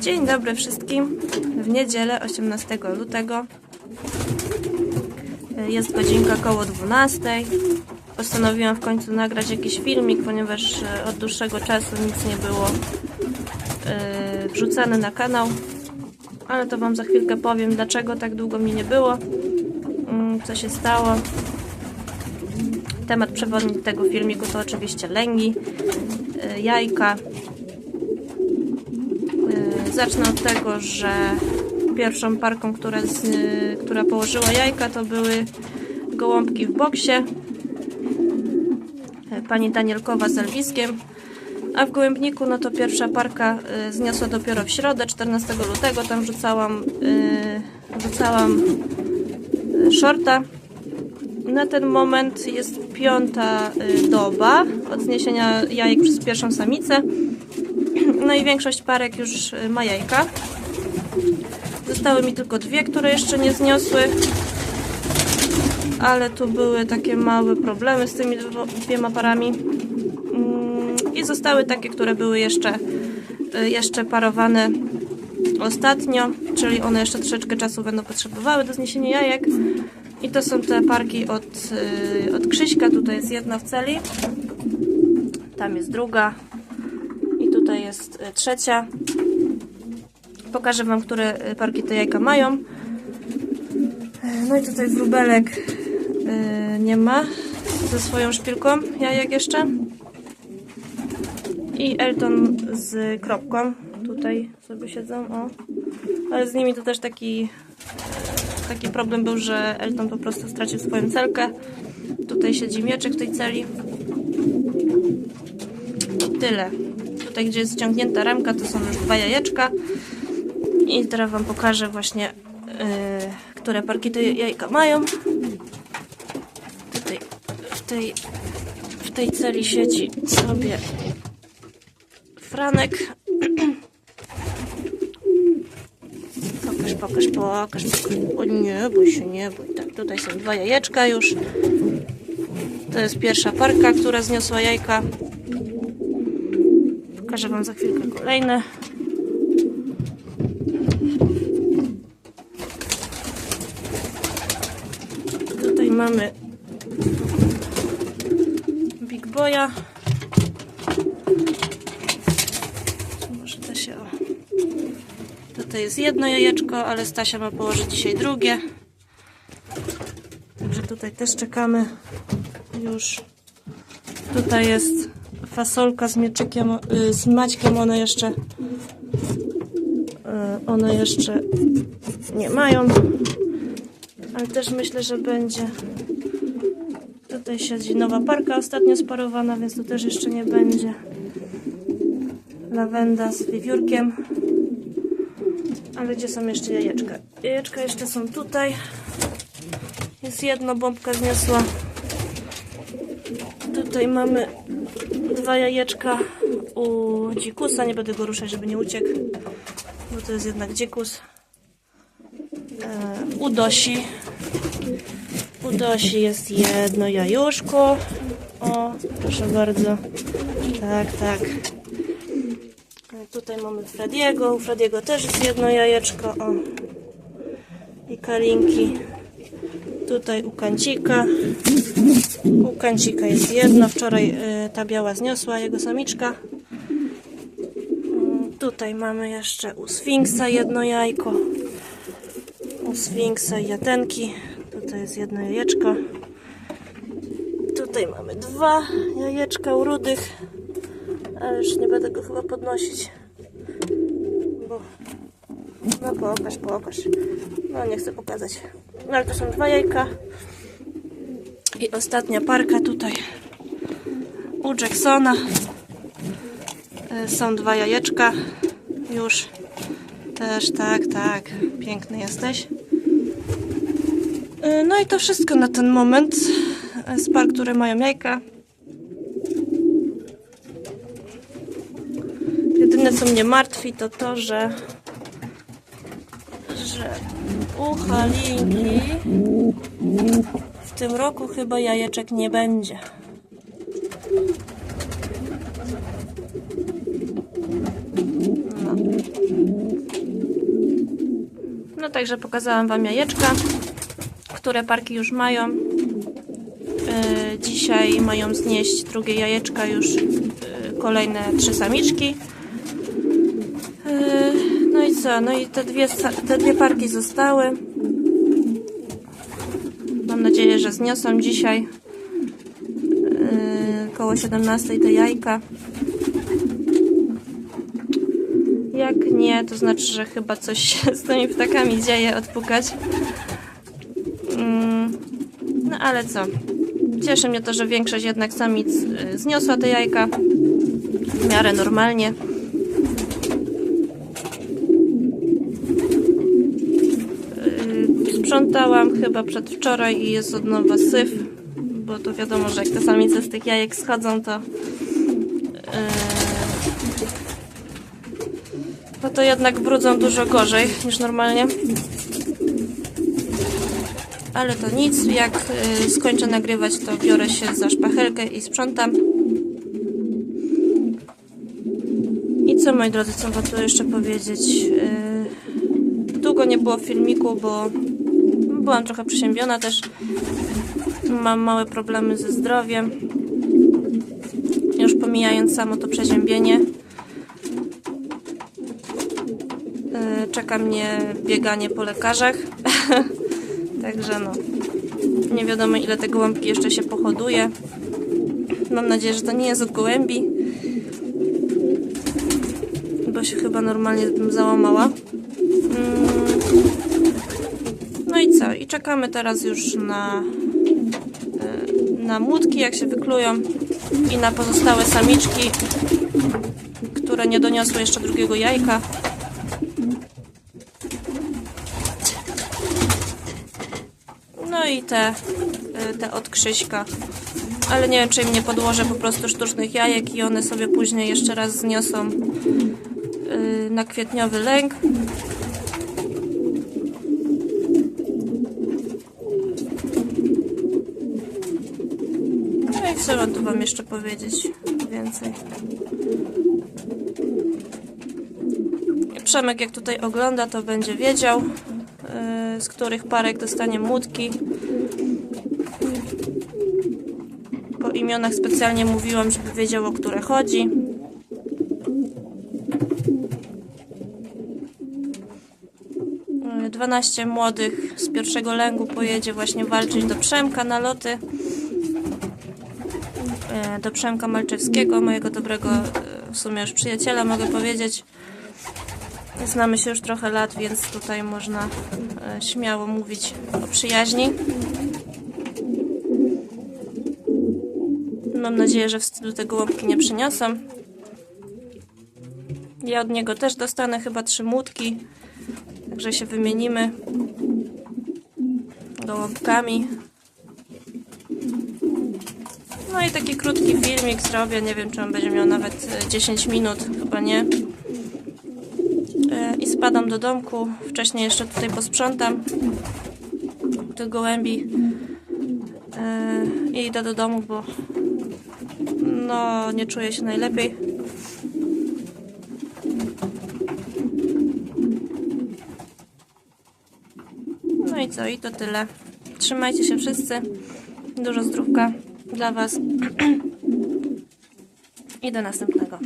Dzień dobry wszystkim. W niedzielę 18 lutego jest godzinka koło 12. Postanowiłam w końcu nagrać jakiś filmik, ponieważ e, od dłuższego czasu nic nie było e, wrzucane na kanał. Ale to Wam za chwilkę powiem, dlaczego tak długo mi nie było, mm, co się stało. Temat przewodni tego filmiku to oczywiście lęgi, e, jajka. Zacznę od tego, że pierwszą parką, która, z, która położyła jajka, to były gołąbki w boksie. Pani Danielkowa z Elwiskiem. A w gołębniku, no to pierwsza parka e, zniosła dopiero w środę, 14 lutego. Tam rzucałam, e, rzucałam e, shorta. Na ten moment jest piąta y, doba od zniesienia jajek przez pierwszą samicę. No i większość parek już y, ma jajka. Zostały mi tylko dwie, które jeszcze nie zniosły. Ale tu były takie małe problemy z tymi dwiema parami. Mm, I zostały takie, które były jeszcze, y, jeszcze parowane ostatnio, czyli one jeszcze troszeczkę czasu będą potrzebowały do zniesienia jajek. I to są te parki od, y, od Krzyśka. Tutaj jest jedna w celi. Tam jest druga. Tutaj jest y, trzecia. Pokażę Wam, które y, parki te jajka mają. No i tutaj wróbelek y, nie ma ze swoją szpilką jajek jeszcze. I Elton z kropką. Tutaj sobie siedzą. O. Ale z nimi to też taki taki problem był, że Elton po prostu stracił swoją celkę. Tutaj siedzi mieczek w tej celi. Tyle. Tutaj, gdzie jest ściągnięta ramka, to są już dwa jajeczka. I teraz Wam pokażę właśnie, yy, które parki te jajka mają. Tutaj w tej, w tej celi siedzi sobie Franek. Pokaż, pokaż, pokaż, pokaż. O nie, bój się, nie bój. Tak, tutaj są dwa jajeczka już. To jest pierwsza parka, która zniosła jajka. Pokażę Wam za chwilkę kolejne. Tutaj mamy Big Boya. Może to się... Tutaj jest jedno jajeczko, ale Stasia ma położyć dzisiaj drugie. Także tutaj też czekamy już. Tutaj jest fasolka z mieczykiem, y, z Maćkiem, one jeszcze y, one jeszcze nie mają. Ale też myślę, że będzie. Tutaj siedzi nowa parka ostatnio sparowana, więc tu też jeszcze nie będzie. Lawenda z wiewiórkiem. Ale gdzie są jeszcze jajeczka? Jajeczka jeszcze są tutaj. Jest jedno, bombka zniosła. Tutaj mamy dwa jajeczka u dzikusa. Nie będę go ruszać, żeby nie uciekł, bo to jest jednak dzikus. E, u Dosi. U Dosi jest jedno jajuszko. O, proszę bardzo. Tak, tak. E, Tutaj mamy Frediego. U Frediego też jest jedno jajeczko. O. I kalinki. Tutaj u Kancika. U Kancika jest jedno. Wczoraj y, ta biała zniosła jego samiczka. Mm, Tutaj mamy jeszcze u Sfinksa jedno jajko. U Sfinksa jatenki. Tutaj jest jedno jajeczko. Tutaj mamy dwa jajeczka u rudych. Ale już nie będę go chyba podnosić. Bo... No pokaż, pokaż. No nie chcę pokazać. No ale to są dwa jajka. I ostatnia parka tutaj. U Jacksona. Y, Są dwa jajeczka. Już. Też tak, tak. Piękny jesteś. Y, No i to wszystko na ten moment. y, Z par, które mają jajka. Jedyne co mnie martwi to to, że że u Halinki w tym roku chyba jajeczek nie będzie. No także pokazałam Wam jajeczka, które parki już mają. Yy, dzisiaj mają znieść drugie jajeczka już yy, kolejne trzy samiczki. Yy, no i co? No i te dwie, te dwie parki zostały. Mam nadzieję, że zniosą dzisiaj yy, koło 17 te jajka. Jak nie, to znaczy, że chyba coś się z tymi ptakami dzieje odpukać. Mm, No ale co? Cieszy mnie to, że większość jednak samic y, zniosła te jajka w miarę normalnie. Y, Sprzątałam chyba przedwczoraj i jest od nowa syf, bo to wiadomo, że jak te samice z tych jajek schodzą, to y, no to jednak brudzą dużo gorzej niż normalnie. Ale to nic, jak y, skończę nagrywać, to biorę się za szpachelkę i sprzątam. I co moi drodzy, co wam tu jeszcze powiedzieć? Y, długo nie było filmiku, bo byłam trochę przeziębiona też. Mam małe problemy ze zdrowiem. Już pomijając samo to przeziębienie. Y, Czeka mnie bieganie po lekarzach. Także no. Nie wiadomo ile te gołąbki jeszcze się pohoduje. Mam nadzieję, że to nie jest od gołębi. Bo się chyba normalnie bym załamała. Mm. No i co? I czekamy teraz już na, y, na młódki, jak się wyklują. I na pozostałe samiczki, które nie doniosły jeszcze drugiego jajka. No i te, y, te od Krzyśka. Ale nie wiem, czy im nie podłożę po prostu sztucznych jajek i one sobie później jeszcze raz zniosą y, na kwietniowy lęk. Co mam tu Wam jeszcze powiedzieć więcej? Przemek jak tutaj ogląda, to będzie wiedział, yy, z których parek dostanie młódki. Po imionach specjalnie mówiłam, żeby wiedział, o które chodzi. Yy, 12 młodych z pierwszego lęgu pojedzie właśnie walczyć do Przemka na loty. Yy, Do Przemka Malczewskiego, mojego dobrego yy, w sumie już przyjaciela, mogę powiedzieć. Znamy się już trochę lat, więc tutaj można e, śmiało mówić o przyjaźni. Mam nadzieję, że wstydu te gołąbki nie przyniosą. Ja od niego też dostanę chyba trzy młódki, także się wymienimy gołąbkami. No i taki krótki filmik zrobię, nie wiem czy on będzie miał nawet e, 10 minut, chyba nie. E, i spadam do domku. Wcześniej jeszcze tutaj posprzątam tych gołębi E, i idę do domu, bo no nie czuję się najlepiej. No i co? I to tyle. Trzymajcie się wszyscy. Dużo zdrówka dla Was. I do następnego.